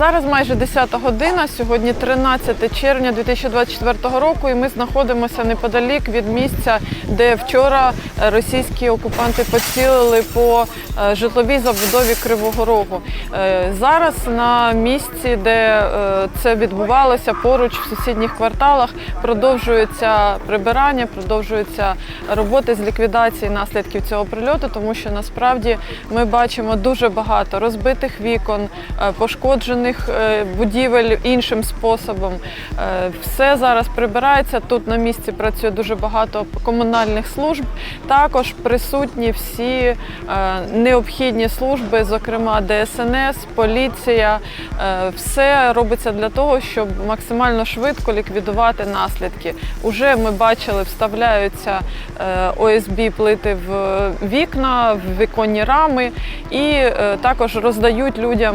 Зараз майже 10 година, сьогодні 13 червня 2024 року, і ми знаходимося неподалік від місця, де вчора е, російські окупанти поцілили по е, житловій забудові Кривого Рогу. Е, Зараз на місці, де це відбувалося, поруч в сусідніх кварталах продовжується прибирання, продовжуються роботи з ліквідації наслідків цього прильоту, тому що насправді ми бачимо дуже багато розбитих вікон, пошкоджених е, будівель іншим способом. Е, Все зараз прибирається. Тут на місці працює дуже багато комунальних служб. Також присутні всі е, необхідні служби, зокрема ДСНС, поліція. Все робиться для того, щоб максимально швидко ліквідувати наслідки. Уже ми бачили, вставляються ОСБ плити в вікна, в віконні рами і також роздають людям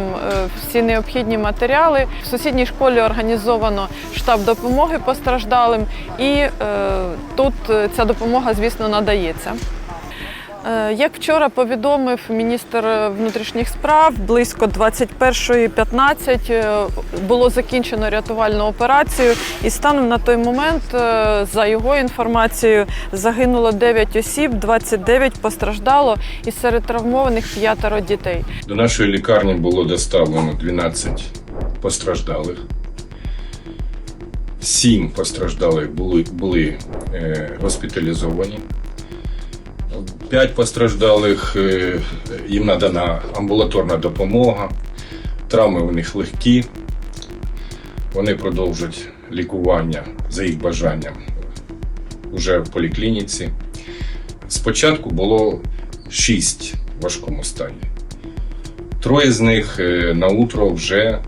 всі необхідні матеріали. В сусідній школі організовано штаб допомоги постраждалим, і е, тут е, ця допомога, звісно, надається. Е, Як вчора повідомив міністр внутрішніх справ, близько 21.15 е, було закінчено рятувальну операцію, і станом на той момент, е, за його інформацією, загинуло 9 осіб, 29 постраждало, і серед травмованих п'ятеро дітей. До нашої лікарні було доставлено 12 постраждалих. Сім постраждалих були, були е, госпіталізовані. П'ять постраждалих е, їм надана амбулаторна допомога. Травми у них легкі. Вони продовжать лікування за їх бажанням вже в поліклініці. Спочатку було шість в важкому стані. Троє з них е, на утро вже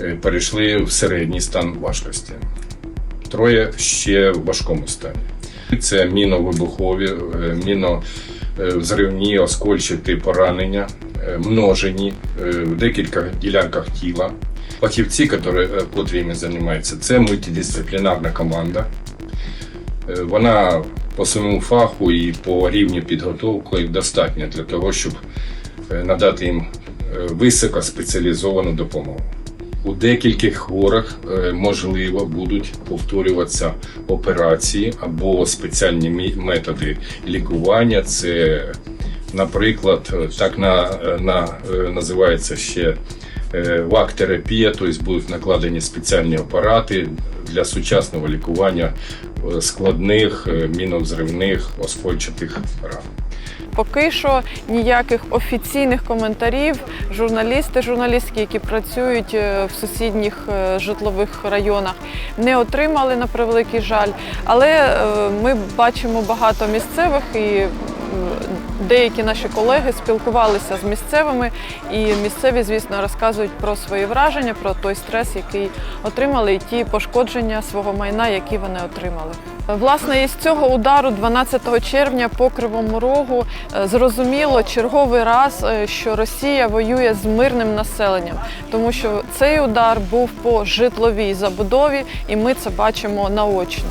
е, перейшли в середній стан важкості. Троє ще в важкому стані. Це міновибухові, е, міновзривні, оскольчаті поранення, е, множені е, в декілька ділянках тіла. Фахівці, е, котрими займаються, це мультидисциплінарна команда. Е, Вона по своєму фаху і по рівню підготовки достатня для того, щоб е, надати їм е, високоспеціалізовану допомогу. У декількох хворих е, можливо будуть повторюватися операції або спеціальні методи лікування. Це, наприклад, е, так на, е, на, називається ще вак-терапія, тобто будуть накладені спеціальні апарати для сучасного лікування складних міновзривних оскольчатих ран. Поки що ніяких офіційних коментарів журналісти, журналістки, які працюють е, в сусідніх е, житлових районах, не отримали на превеликий жаль. Але е, ми бачимо багато місцевих і деякі наші колеги спілкувалися з місцевими, і місцеві, звісно, розказують про свої враження, про той стрес, який отримали, і ті пошкодження свого майна, які вони отримали. Власне, із цього удару 12 червня по Кривому Рогу е, зрозуміло черговий раз, е, що Росія воює з мирним населенням, тому що цей удар був по житловій забудові, і ми це бачимо наочно.